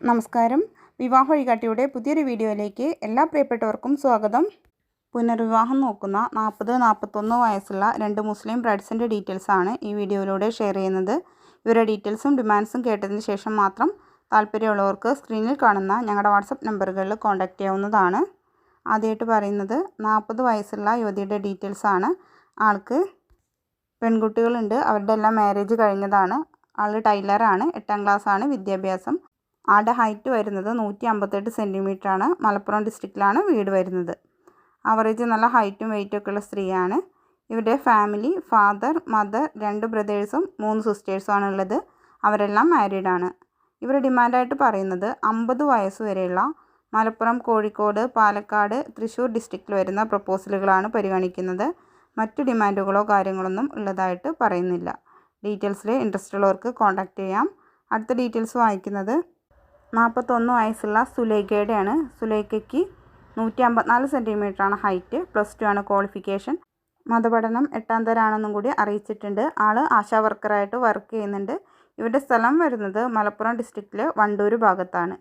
നമസ്കാരം. വിവാഹ വഴികാട്ടിയുടെ പുതിയൊരു വീഡിയോയിലേക്ക് എല്ലാ പ്രിയപ്പെട്ടവർക്കും സ്വാഗതം. പുനർവിവാഹം നോക്കുന്ന നാൽപ്പത് നാൽപ്പത്തൊന്ന് വയസ്സുള്ള രണ്ട് മുസ്ലിം ബ്രൈഡ്സിന്റെ ഡീറ്റെയിൽസാണ് ഈ വീഡിയോയിലൂടെ ഷെയർ ചെയ്യുന്നത്. ഇവരുടെ ഡീറ്റെയിൽസും ഡിമാൻഡ്സും കേട്ടതിന് ശേഷം മാത്രം താല്പര്യമുള്ളവർക്ക് സ്ക്രീനിൽ കാണുന്ന ഞങ്ങളുടെ വാട്സപ്പ് നമ്പറുകളിൽ കോൺടാക്റ്റ് ചെയ്യാവുന്നതാണ്. ആദ്യമായിട്ട് പറയുന്നത് നാൽപ്പത് വയസ്സുള്ള യുവതിയുടെ ഡീറ്റെയിൽസാണ് ആൾക്ക് പെൺകുട്ടികളുണ്ട്. അവരുടെ എല്ലാം മാരേജ് കഴിഞ്ഞതാണ്. ആൾ ടൈലറാണ്. എട്ടാം ക്ലാസ്സാണ് വിദ്യാഭ്യാസം. ആളുടെ ഹൈറ്റ് വരുന്നത് നൂറ്റി അമ്പത്തെട്ട് സെന്റിമീറ്റർ ആണ്. മലപ്പുറം ഡിസ്ട്രിക്റ്റിലാണ് വീട് വരുന്നത്. അവറേജ് നല്ല ഹൈറ്റും വെയിറ്റും ഒക്കെ ഉള്ള സ്ത്രീയാണ്. ഇവരുടെ ഫാമിലി ഫാദർ മദർ രണ്ട് ബ്രദേഴ്സും മൂന്ന് സിസ്റ്റേഴ്സുമാണ് ഉള്ളത്. അവരെല്ലാം മാരീഡ് ആണ്. ഇവർ ഡിമാൻഡായിട്ട് പറയുന്നത് അമ്പത് വയസ്സ് വരെയുള്ള മലപ്പുറം കോഴിക്കോട് പാലക്കാട് തൃശ്ശൂർ ഡിസ്ട്രിക്റ്റിൽ വരുന്ന പ്രപ്പോസലുകളാണ് പരിഗണിക്കുന്നത്. മറ്റു ഡിമാൻഡുകളോ കാര്യങ്ങളൊന്നും ഉള്ളതായിട്ട് പറയുന്നില്ല. ഡീറ്റെയിൽസിൽ ഇൻട്രസ്റ്റ് ഉള്ളവർക്ക് കോൺടാക്റ്റ് ചെയ്യാം. അടുത്ത ഡീറ്റെയിൽസ് വായിക്കുന്നത് നാൽപ്പത്തൊന്ന് വയസ്സുള്ള സുലൈഖയുടെയാണ്. സുലൈഖയ്ക്ക് നൂറ്റി അമ്പത്തിനാല് സെന്റിമീറ്ററാണ് ഹൈറ്റ് പ്ലസ് ടു ആണ് ക്വാളിഫിക്കേഷൻ. മതപഠനം എട്ടാം തരാണെന്നും കൂടി അറിയിച്ചിട്ടുണ്ട്. ആൾ ആശാ വർക്കറായിട്ട് വർക്ക് ചെയ്യുന്നുണ്ട്. ഇവരുടെ സ്ഥലം വരുന്നത് മലപ്പുറം ഡിസ്ട്രിക്റ്റിലെ വണ്ടൂർ ഭാഗത്താണ്.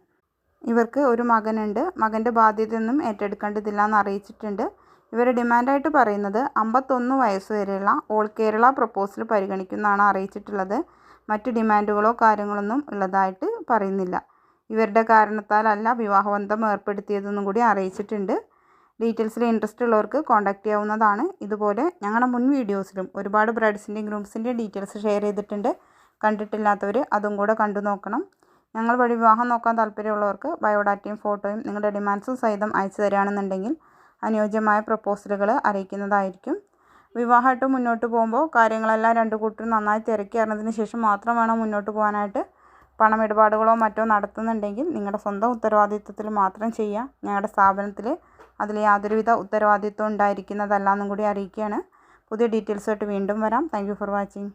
ഇവർക്ക് ഒരു മകനുണ്ട്. മകന്റെ ബാധ്യതയൊന്നും ഏറ്റെടുക്കേണ്ടതില്ല എന്ന് അറിയിച്ചിട്ടുണ്ട്. ഇവർ ഡിമാൻഡായിട്ട് പറയുന്നത് അമ്പത്തൊന്ന് വയസ്സ് വരെയുള്ള ഓൾ കേരള പ്രപ്പോസൽ പരിഗണിക്കുന്നതാണ് അറിയിച്ചിട്ടുള്ളത്. മറ്റ് ഡിമാൻഡുകളോ കാര്യങ്ങളൊന്നും ഉള്ളതായിട്ട് പറയുന്നില്ല. ഇവരുടെ കാരണത്താലല്ല വിവാഹബന്ധം ഏർപ്പെടുത്തിയതെന്നും കൂടി അറിയിച്ചിട്ടുണ്ട്. ഡീറ്റെയിൽസിൽ ഇൻട്രസ്റ്റ് ഉള്ളവർക്ക് കോൺടാക്റ്റ് ചെയ്യാവുന്നതാണ്. ഇതുപോലെ ഞങ്ങളുടെ മുൻ വീഡിയോസിലും ഒരുപാട് ബ്രൈഡ്സിന്റെയും ഗ്രൂംസിന്റെയും ഡീറ്റെയിൽസ് ഷെയർ ചെയ്തിട്ടുണ്ട്. കണ്ടിട്ടില്ലാത്തവർ അതും കൂടെ കണ്ടു നോക്കണം. ഞങ്ങൾ വഴി വിവാഹം നോക്കാൻ താല്പര്യമുള്ളവർക്ക് ബയോഡാറ്റയും ഫോട്ടോയും നിങ്ങളുടെ ഡിമാൻഡ്സും സഹിതം അയച്ചു തരികയാണെന്നുണ്ടെങ്കിൽ അനുയോജ്യമായ പ്രപ്പോസലുകൾ അറിയിക്കുന്നതായിരിക്കും. വിവാഹമായിട്ട് മുന്നോട്ട് പോകുമ്പോൾ കാര്യങ്ങളെല്ലാം രണ്ട് കൂട്ടരും നന്നായി തിരക്കി അറിഞ്ഞതിന് ശേഷം മാത്രം വേണം മുന്നോട്ട് പോകാനായിട്ട്. പണമിടപാടുകളോ മറ്റോ നടത്തുന്നുണ്ടെങ്കിൽ നിങ്ങളുടെ സ്വന്തം ഉത്തരവാദിത്വത്തിൽ മാത്രം ചെയ്യുക. ഞങ്ങളുടെ സ്ഥാപനത്തിൽ അതിൽ യാതൊരുവിധ ഉത്തരവാദിത്വം ഉണ്ടായിരിക്കുന്നതല്ല എന്നും കൂടി അറിയിക്കുകയാണ്. പുതിയ ഡീറ്റെയിൽസുമായിട്ട് വീണ്ടും വരാം. Thank for watching.